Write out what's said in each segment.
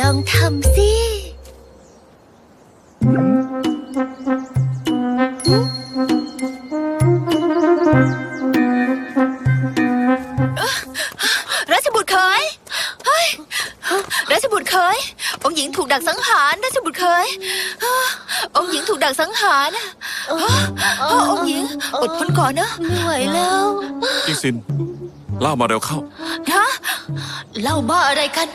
ลองทำสิราชบุตรเคยเฮ้ยราชบุตรเคย องค์หญิงถูกดักสังหารราชบุตรเคย องค์หญิงถูกดักสังหารองค์หญิงอดทนก่อนนะไม่ไหวแล้วจิงซินเล่ามาเร็วเข้าฮะ เล่าบ้าอะไรกัน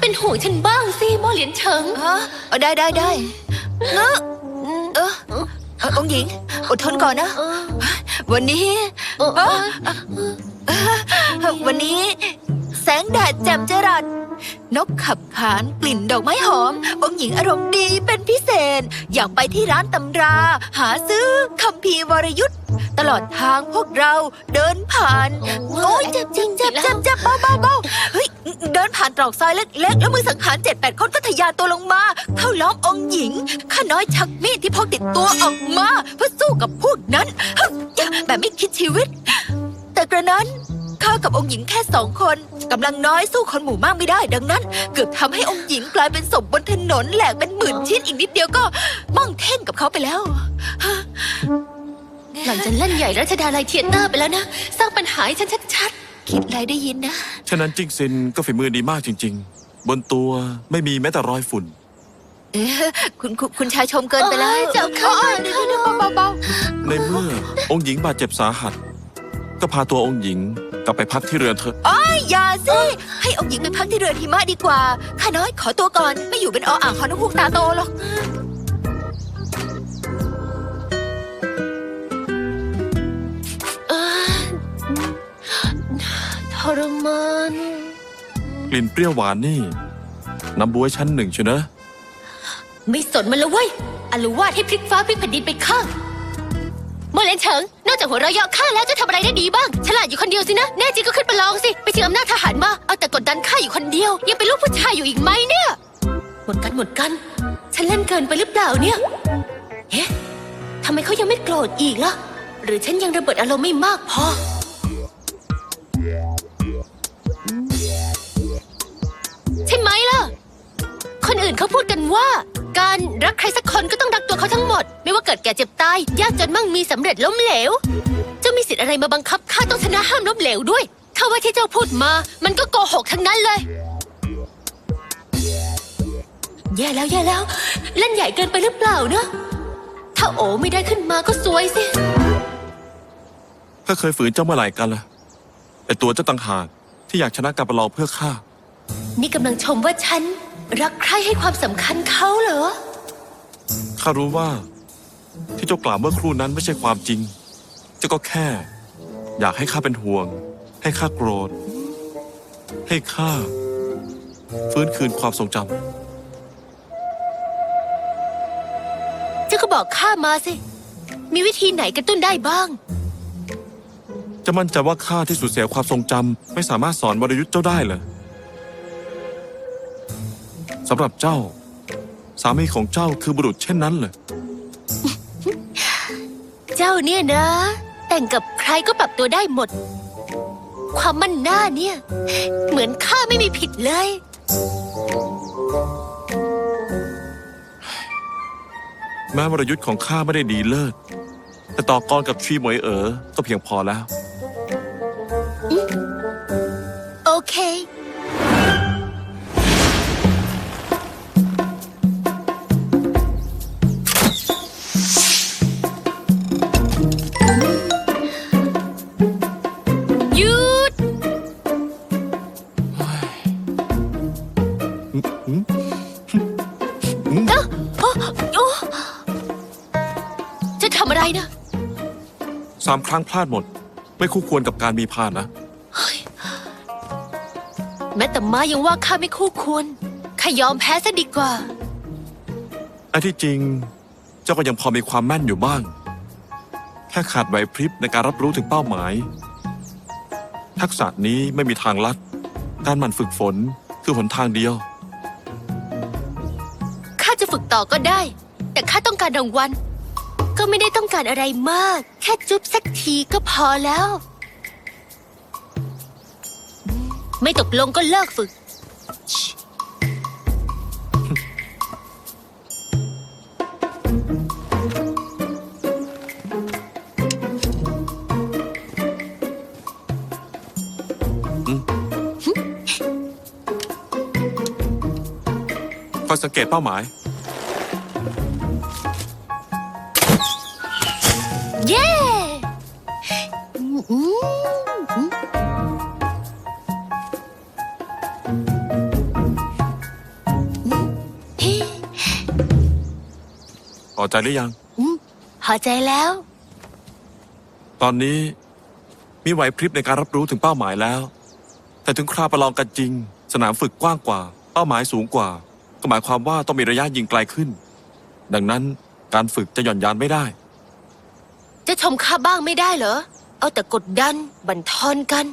เป็นห่วงฉันบ้างสิหมอเหรียญเฉิงฮะเอาได้ได้ได้เนอะเออเออองค์หญิง อดทนก่อนนะ วันนี้เอ้อวันนี้แส งแดดแจ่มจรัสนกขับขานกลิ่นดอกไม้หอม องค์หญิงอารมณ์ดีเป็นพิเศษ อยากไปที่ร้านตำรา หาซื้อคัมภีวรยุทธ์ตลอดทางพวกเราเดินผ่าน โอ้ยเจ็บจริงเจ็บเจ็บเจ็บเบาเบาเบาเฮ้ยเดินผ่านตรอกซอยเล็กๆ แล้วมือสังหารเจ็ดแปดคนก็ทะยานตัวลงมา เข้าล้อมองค์หญิง ข้าน้อยชักมีดที่พกติดตัวออกมาเพื่อสู้กับพวกนั้นเฮ้ยแบบไม่คิดชีวิต แต่กระนั้น ข้ากับองค์หญิงแค่สองคนกำลังน้อยสู้คนหมู่มากไม่ได้ ดังนั้น เกือบทำให้องค์หญิงกลายเป็นศพบนถนนแหลกเป็นหมื่นชิ้นอีกนิดเดียวก็ม่องเท่งกับเขาไปแล้ว หลังจากเล่นใหญ่รัชดาลัยเทียเตอร์ไปแล้วนะ สร้างปัญหาให้ฉันชัดๆ คิดอะไรได้ยินนะ ฉะนั้นจิงซินก็ฝีมือดีมากจริง ๆ บนตัวไม่มีแม้แต่รอยฝุ่น เอ๊ะคุณคุณคุณชายชมเกินไปแล้วเจ้าค่ะเดี๋ยวๆเบาในเมื่อองค์หญิงบาดเจ็บสาหัส ก็พาตัวองค์หญิง กลับไปพักที่เรือนเถอะๆอย่าสิ ให้องค์หญิงไปพักที่เรือนหิมะดีกว่า ข้าน้อยขอตัวก่อน ไม่อยู่เป็นออ่างคอนกฮูกตาโตหรอกทรมานกลิ่นเปรี้ยวหวานนี่ น้ำบวยชั้นหนึ่งเชียวนะ ไม่สนมันแล้วเว้ยอารวาดให้พลิกฟ้าพลิกแผ่นดินไปข้าง โมเลนเฉิง นอกจากหัวเราะเยาะข้าแล้วจะทำอะไรได้ดีบ้าง ฉลาดอยู่คนเดียวสินะ แน่จริงก็ขึ้นไปลองสิ ไปชิงอำนาจทหารมา เอาแต่กดดันข้าอยู่คนเดียว ยังเป็นลูกผู้ชายอยู่อีกไหมเนี่ย หมดกันหมดกัน ฉันเล่นเกินไปหรือเปล่าเนี่ยเอ๊ะทำไมเขายังไม่โกรธอีกล่ะ หรือฉันยังระเบิดอารมณ์ไม่มากพอ ใช่ไหมล่ะ คนอื่นเขาพูดกันว่า การรักใครสักคนก็ต้องรักตัวเขาทั้งหมด ไม่ว่าเกิดแก่เจ็บตาย ยากจนมั่งมีสำเร็จล้มเหลว เจ้ามีสิทธิ์อะไรมาบังคับข้าต้องชนะห้ามล้มเหลวด้วยข้าว่าที่เจ้าพูดมา มันก็โกหกทั้งนั้นเลย แย่แล้วแย่แล้วเล่นใหญ่เกินไปหรือเปล่านะถ้าโอไม่ได้ขึ้นมาก็ซวยสิถ้าเคยฝืนเจ้าเมื่อไหร่กันล่ะแต่ตัวเจ้าต่างหากที่อยากชนะการประลองเพื่อข้านี่กำลังชมว่าฉัน รักใครให้ความสำคัญเขาเหรอ ข้ารู้ว่า ที่เจ้ากล่าวเมื่อครู่นั้นไม่ใช่ความจริง เจ้าก็แค่ อยากให้ข้าเป็นห่วง ให้ข้าโกรธ ให้ข้าฟื้นคืนความทรงจเจ้าก็บอกข้ามาสิ มีวิธีไหนกระตุ้นได้บ้างำจะมั่นใจว่าข้าที่สูญเสียความทรงจำไม่สามารถสอนวรยุทธ์เจ้าได้เหรอ สำหรับเจ้า สามีของเจ้าคือบุรุษเช่นนั้นเหรอเจ้าเนี่ยนะ แต่งกับใครก็ปรับตัวได้หมด ความมั่นหน้าเนี่ย เหมือนข้าไม่มีผิดเลย แม้วรยุทธ์ของข้าไม่ได้ดีเลิศแต่ต่อกรกับชีหมวยเอ๋อก็เพียงพอแล้วามครั้งพลาดหมด ไม่คู่ควรกับการมีพานนะ แม้แต่ม้ายังว่าข้าไม่คู่ควรข้ายอมแพ้ซะดีกว่าไอ้ที่จริง เจ้าก็ยังพอมีความแม่นอยู่บ้าง แค่ขาดไหวพริบในการรับรู้ถึงเป้าหมาย ทักษะนี้ไม่มีทางลัด การหมั่นฝึกฝนคือหนทางเดียว ข้าจะฝึกต่อก็ได้ แต่ข้าต้องการรางวัล ก็ไม่ได้ต้องการอะไรมาก แค่จุ๊บสักทีก็พอแล้ว ไม่ตกลงก็เลิกฝึก คอยสังเกตเป้าหมาย เย้อืมอืมเฮ้พอใจหรือยังอืมพอใจแล้ว ตอนนี้ มีไหวพริบในการรับรู้ถึงเป้าหมายแล้ว แต่ถึงคราวประลองกันจริง สนามฝึกกว้างกว่า เป้าหมายสูงกว่า ก็หมายความว่าต้องมีระยะยิงไกลขึ้น ดังนั้นการฝึกจะหย่อนยานไม่ได้ จะชมข้าบ้างไม่ได้เหรอ เอาแต่กดดัน บั่นทอนกัน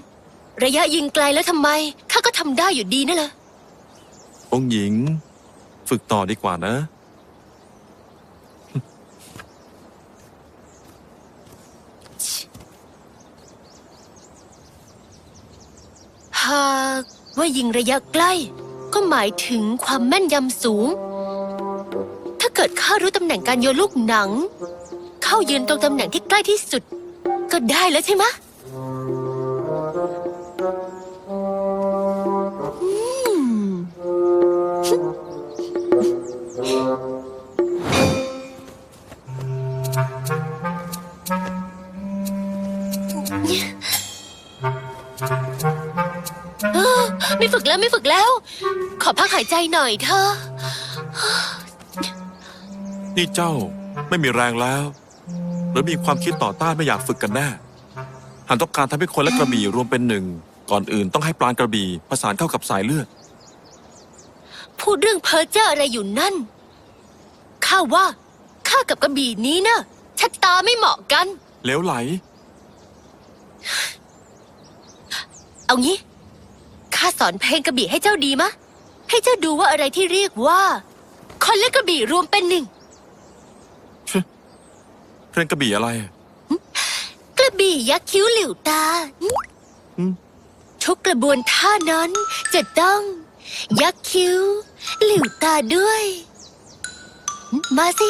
ระยะยิงไกลแล้วทำไม ข้าก็ทำได้อยู่ดีนั่นแหละ องค์หญิง ฝึกต่อดีกว่านะ หากว่ายิงระยะใกล้ ก็หมายถึงความแม่นยำสูง ถ้าเกิดข้ารู้ตำแหน่งการโยนลูกหนัง เข้ายืนตรงตำแหน่งที่ใกล้ที่สุด ก็ได้แล้วใช่ไหมไม่ฝึกแล้วไม่ฝึกแล้ว ขอพักหายใจหน่อยเธอ นี่เจ้าไม่มีแรงแล้ว หรือมีความคิดต่อต้านไม่อยากฝึกกันแน่หากต้องการทำให้คนและกระบี่รวมเป็นหนึ่ง ก่อนอื่นต้องให้ปราณกระบี่ผสานเข้ากับสายเลือด พูดเรื่องเพ้อเจ้ออะไรอยู่นั่น ข้าว่า ข้ากับกระบี่นี้นะชะตาไม่เหมาะกัน เหลวไหล เอางี้ ข้าสอนเพลงกระบี่ให้เจ้าดีมะ ให้เจ้าดูว่าอะไรที่เรียกว่า คนและกระบี่รวมเป็นหนึ่ง เพลงกระบี่อะไรกระบี่ยักษ์คิ้วหลิวตาอืมทุกกระบวนท่านั้นจะต้อง ยักษ์คิ้ว หลิวตาด้วย มาสิ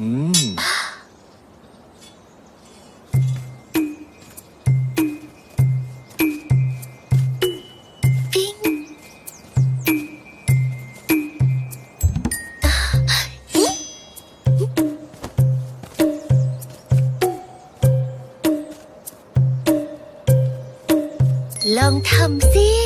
อืม ลองทำสิ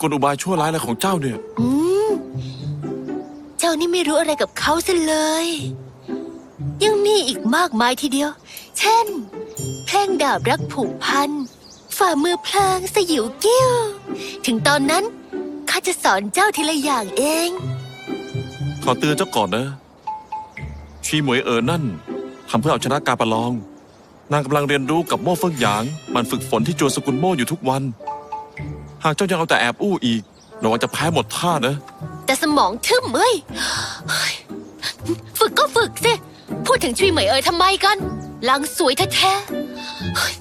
กลอุบายชั่วร้ายอะไรของเจ้าเนี่ย อืม เจ้านี่ไม่รู้อะไรกับเขาซะเลย ยังมีอีกมากมายทีเดียว เช่น เพลงดาบรักผูกพัน ฝ่ามือเพลิงสยิวกิ้ว ถึงตอนนั้น ข้าจะสอนเจ้าทีละอย่างเอง ขอเตือนเจ้าก่อนนะ ชีหมวยเอ๋อนั่นทำเพื่อเอาชนะการประลอง นางกำลังเรียนรู้กับโม่เฟิงหยาง มันฝึกฝนที่จวนสกุลโม่อยู่ทุกวัน หากเจ้ายังเอาแต่แอบอู้อีกระวังจะแพ้หมดท่านะ แต่สมองทึมเอ้ยเฮ้ย ฝึกก็ฝึกสิ พูดถึงชุยเหมยเอ๋ยทำไมกันลังสวยแท้ๆเฮ้ย